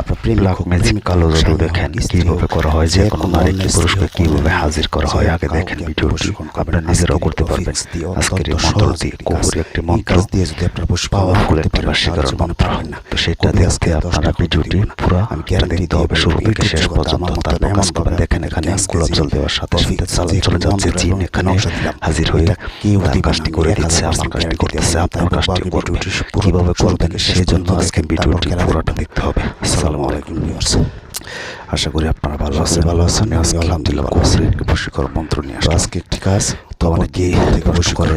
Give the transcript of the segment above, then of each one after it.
আপনার প্রেম black magic কালো জাদু দেখেন কীভাবে করা হয় যে কোনো নারীকে পুরুষকে কীভাবে হাজির করা হয় আগে দেখেন ভিডিওটি। আপনারা নিজেরাও করতে পারবেন। আজকের এই মন্ত্রটি কুকুর একটি মন্ত্র দিয়ে যদি আপনার পুষ্প করে পরিবার বাসীকরণ মন্ত্র হয় না। তো সেটা দেখতে আপনারা ভিডিওটি পুরো আমি গ্যারান্টি দিতে হবে শুরু থেকে শেষ পর্যন্ত তার নামাজ করবেন। দেখেন এখানে গোলাপ জল দেওয়ার সাথে সাথে চালান চলে যাচ্ছে জিন এখানে হাজির হয়ে কি অতি কাজটি করে দিচ্ছে আমার কাজটি করতেছে আপনার কাজটি করবে। কীভাবে করবেন সেই জন্য আজকে ভিডিওটি পুরোটা দেখতে হবে আসসালামু আলাইকুম ভিউয়ার্স। আশা করি আপনারা ভালো আছেন। ভালো আছেন। আলহামদুলিল্লাহ ভালো একটি পুষ্টিকর মন্ত্র নিয়ে আজকে একটি কাজ তো অনেকেই প্রশ্ন করে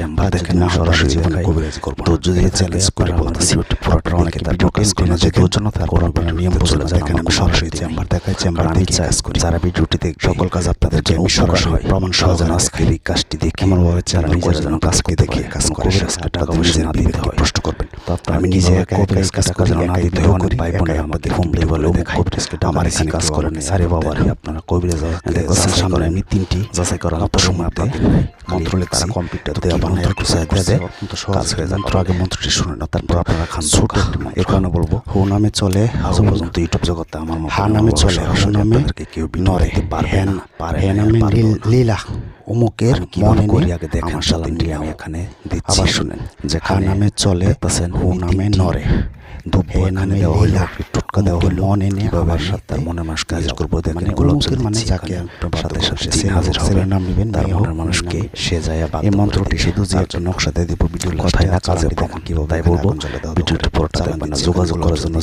বলতেছি আমরা না সরাসরি জীবনে কবিরাজ করব তো সরাসরি চেম্বার দেখাই চেম্বার আমি চ্যালেঞ্জ করি। যারা ভিডিওটিতে কাজ আপনাদের জন্য সরাসরি হয় প্রমাণ এই কাজটি দেখে এমনভাবে যারা যেন কাজ করে দেখে কাজ করে টাকা পয়সা না দিতে হয় প্রশ্ন করবেন। আমি নিজে একা একা কাজ করে না দিতে হোক ভাই বোনের আমার আমি তিনটি যাচাই করা অত সময় আপনাদের মন্ত্র লেখা কম্পিউটার দিয়ে বানায় একটু সাহায্য বলব হো নামে চলে আজ ইউটিউব জগতে আমার হা চলে হো নামে কেউ নরে পারবে না পারে নামে লীলা অমুকের মন করিয়া দেখেন সালামটি আমি এখানে আবার শুনেন যে নামে চলে হু নামে নরে যোগাযোগ করার জন্য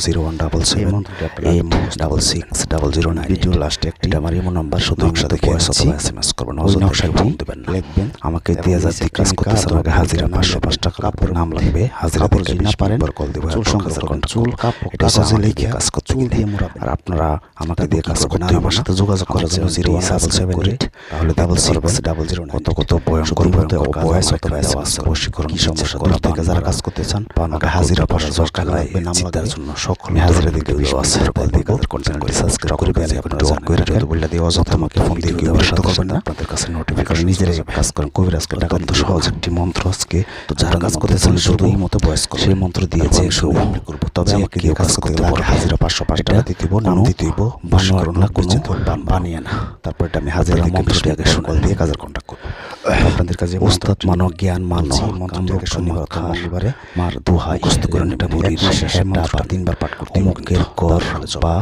আমাকে দুই হাজার হাজিরা পাঁচশো পাঁচ টাকা নাম লাগবে হাজিরা বলতে না। পারেন কল দেবো সংখ্যা কন্ট্যাক্ট চুল কাপড় লিখে কাজ করতে গেলে আর আপনারা আমাকে দিয়ে কাজ করতে আমার সাথে যোগাযোগ করার জন্য জিরো ডাবল সেভেন এইট তাহলে ডাবল সিক্স ডাবল জিরো কত কত বয়স ভয়ঙ্কর বয়স অথবা এসএমএস বশীকরণ কি সমস্যা? দূর থেকে যারা কাজ করতে চান আমাকে হাজিরা পাশে দরকার লাগবে নাম লাগার জন্য সকল হাজিরা দিতে বিশ্বাস দিকে কন্ট্যাক্ট করে সাবস্ক্রাইব করে বেল আইকনটা অন করে রাখবেন। বললে দিয়ে অযথা আমাকে ফোন দিয়ে কেউ বিরক্ত করবেন না আপনাদের কাছে নোটিফিকেশন নিজেরাই কাজ করেন কবিরাজকে টাকা তো সহজ একটি মন্ত্র আজকে তো যারা কাজ করতে চান শুধু এই মতো বয়স সেই মন্ত্র দিয়েছে শুরু তবে আমাকে দিয়ে কাজ করতে লাগে হাজিরা পাঁচশো পাঁচ টাকা দিতে দিব নাম দিতে দিব বাসন না কোনো বান বানিয়ে না। তারপর এটা আমি হাজিরা মন্ত্রটি আগে সকল দিয়ে কাজের কন্ট্যাক্ট করব। আপনাদের কাছে ওস্তাদ মানব জ্ঞান মানছি মন্ত্রটাকে শনিবার মঙ্গলবারে মার দোহাই কষ্ট করেন এটা বলি শেষে তিনবার পাঠ করতে মুখের কর বা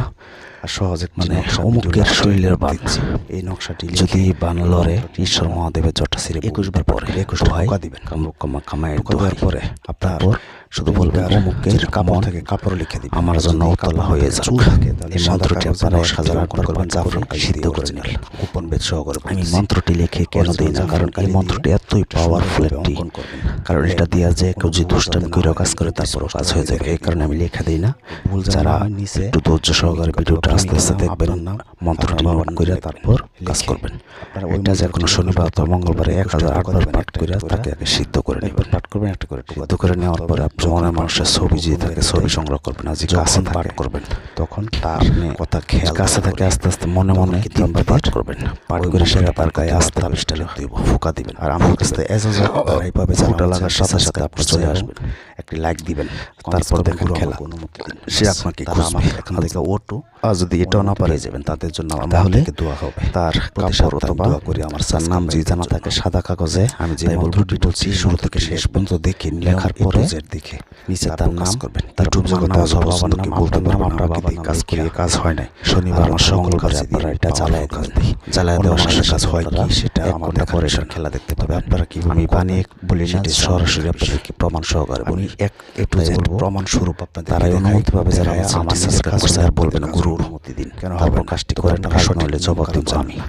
সহজ মানে অমুকের শরীরের বাদ এই নকশাটি যদি বানলরে ঈশ্বর মহাদেবের জটা একুশ বার পরে একুশ ভাই দিবেন। কামা কামায় পরে আপনার শুধু বলবে অমুকের থেকে কাপড় লিখে দিবেন। আমার জন্য উতলা হয়ে এই মন্ত্রটি আপনারা এক হাজার আট করবেন সিদ্ধ করে কুপন বেদ সহ আমি মন্ত্রটি লিখে কেন দিই না? কারণ এই মন্ত্রটি এতই পাওয়ারফুল একটি। কারণ এটা দিয়া যে কেউ যে দুষ্টামি করে কাজ করে তারপর কাজ হয়ে যাবে। এই কারণে আমি লেখা দিই না। যারা একটু ধৈর্য সহকারে ভিডিওটা আস্তে আস্তে দেখবেন মন্ত্রটা ব্যবহার করে তারপর কাজ করবেন। এটা যে কোনো শনিবার অথবা মঙ্গলবার এক হাজার আটবার পাঠ করে তাকে আগে সিদ্ধ করে নেবেন। পাঠ করবেন একটা করে সিদ্ধ করে নেওয়ার পরে জমানের মানুষের ছবি যে থাকে ছবি সংগ্রহ করবেন আজকে কাছে পাঠ করবেন তখন তার মানে কথা খেয়াল কাছে থাকে আস্তে আস্তে মনে মনে তিনবার পাঠ করবেন। পাঠ করে সেটা তার গায়ে আস্তে আবিষ্টা দিব ফোকা দিবেন। আর আমার কাছে এস এজাজা এইভাবে ফুটা লাগার সাথে সাথে আপনি চলে আসবেন একটি লাইক দিবেন তারপর দেখেন খেলা। সে আপনাকে আমার এখানে দেখে ওটো আজ যদি এটাও না পারে যাবেন। তাদের জন্য তাহলে দোয়া হবে। তার দোয়া করি আমার স্যার নাম যে জানা থাকে সাদা কাগজে আমি যে বলছি শুরু থেকে শেষ পর্যন্ত দেখি লেখার পরে দিকে নিচে তার নাম করবেন। তার ডুব জগৎ বলতে আমরা বাবা কাজ করি কাজ হয় নাই। শনিবার আমার সকল এটা চালায় কাজ দিই দেওয়ার সাথে কাজ হয় কি সেটা আমার খেলা দেখতে পাবে আপনারা কি আমি বানিয়ে বলি সরাসরি আপনাদেরকে প্রমাণ সহকারে বলি? এক একটু প্রমাণ স্বরূপ আপনাদের তারাই অনুমতি পাবে যারা আমার কাজ বলবেন গুরুর দিন কেন হবে না? কাজটি সঠিক হলে জবাব কাজ আমি না।